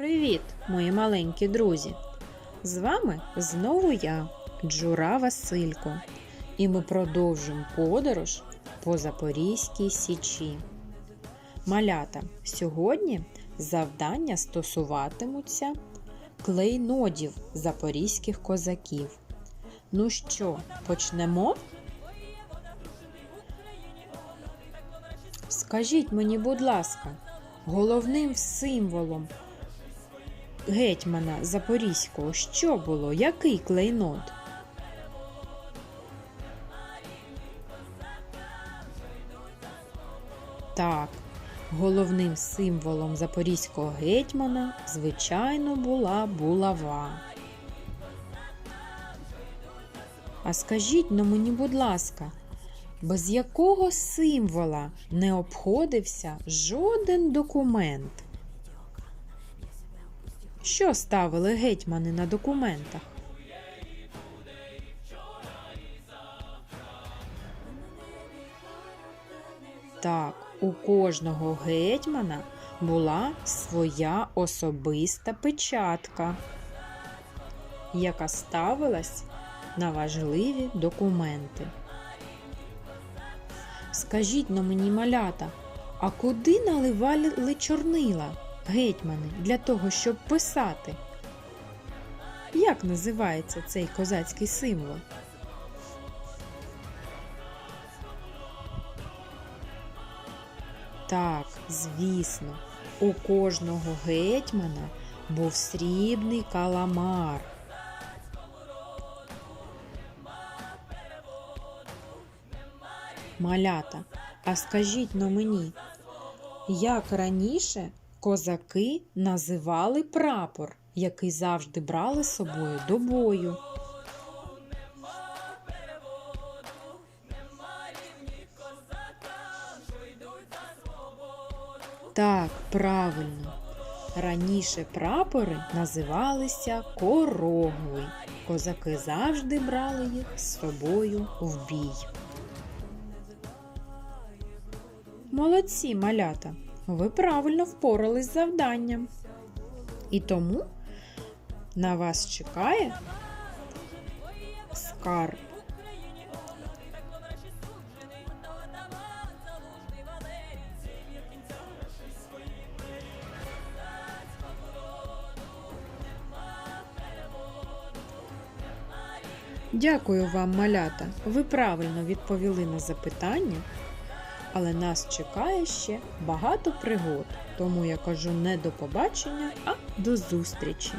Привіт, мої маленькі друзі! З вами знову я, Джура Василько, і ми продовжуємо подорож по Запорізькій Січі. Малята, сьогодні завдання стосуватимуться клейнодів запорізьких козаків. Ну що, почнемо? Скажіть мені, будь ласка, головним символом гетьмана Запорізького що було? Який клейнот? Так, головним символом запорізького гетьмана, звичайно, була булава. А скажіть ну мені, будь ласка, без якого символа не обходився жоден документ? Що ставили гетьмани на документах? Так, у кожного гетьмана була своя особиста печатка, яка ставилась на важливі документи. Скажіть на мені, малята, а куди наливали чорнила гетьмани для того, щоб писати? Як називається цей козацький символ? Так, звісно, у кожного гетьмана був срібний каламар. Малята, а скажіть на мені, як раніше козаки називали прапор, який завжди брали з собою до бою? Так, правильно. Раніше прапори називалися корогви. Козаки завжди брали їх з собою в бій. Молодці, малята! Ви правильно впорались з завданням. І тому на вас чекає скарб. Дякую вам, малята. Ви правильно відповіли на запитання. Але нас чекає ще багато пригод, тому я кажу не до побачення, а до зустрічі!